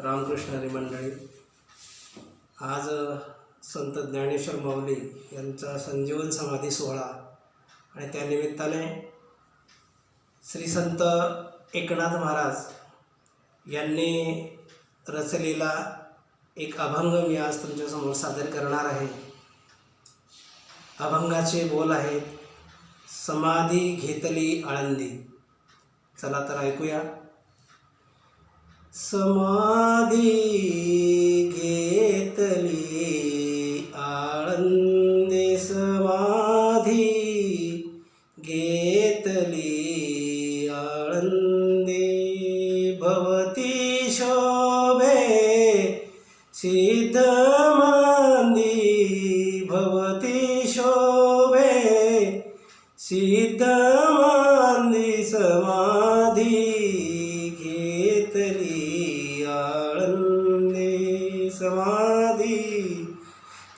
रामकृष्ण हरी मंडळी. आज संत ज्ञानेश्वर माऊली यांचा संजीवन समाधी सोहळा आणि त्यानिमित्ताने श्री संत एकनाथ महाराज यांनी रचलेला एक अभंग मी आज तुमच्यासमोर सादर करणार आहे. अभंगाचे बोल आहेत समाधी घेतली आळंदी. चला तर ऐकूया. समाधी घेतली. आळंदे समाधी घेतली. आळंदे भवती शोभे सिद्ध मांदी भवती शोभे सिद्ध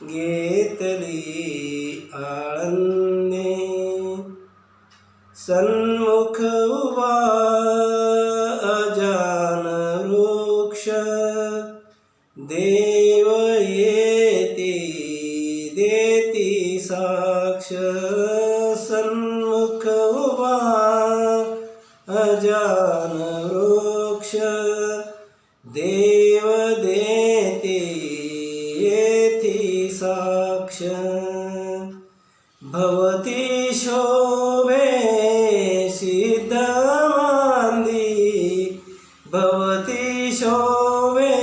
घेतली आळंदे सन्मुख उभा अजान वृक्ष देव येती देती साक्ष सन्मुख उभा अजान वृक्ष देव साक्ष भवती शोभे सिद्धमान्दी भवती शोभे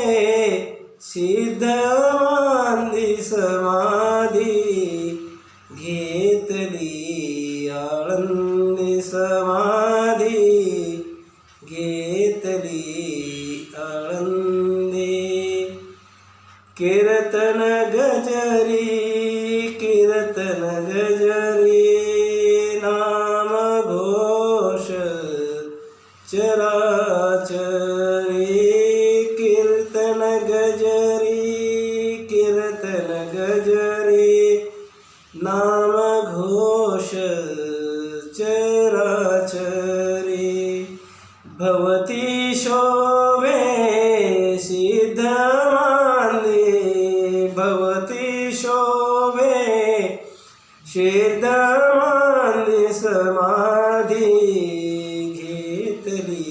सिद्धमान्दी समाधी। घेतली आळंदी समाधी। घेतली आळंदी कीर्तन भवती शोभे सिद्ध मानली भवती शोभे सिद्ध मानली समाधी घेतली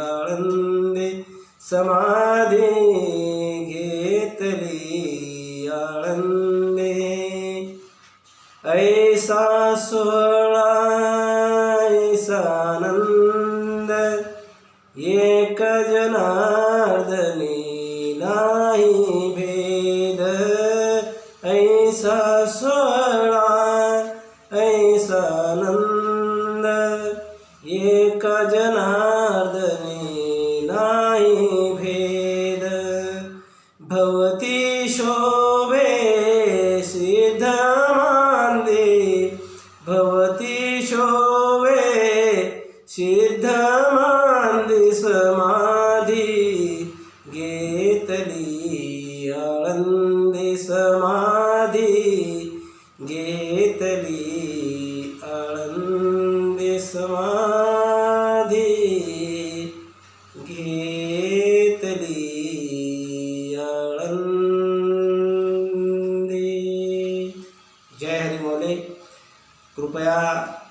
आळंदे समाधी घेतली एक जनार्दनी नाही भेद ऐसा सोहळा ऐसा नंद. एक जनार्दनी नाही भेद भवती शोभे सिद्ध मांदे भवती शोभे सिद्ध समाधी घेतली. आळंदी समाधी घेतली. आळंदी. जय हरी कृपया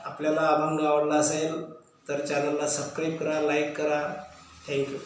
आपल्याला अभंग आवडला असेल तर चॅनलला सबस्क्राईब करा लाईक करा. थँक्यू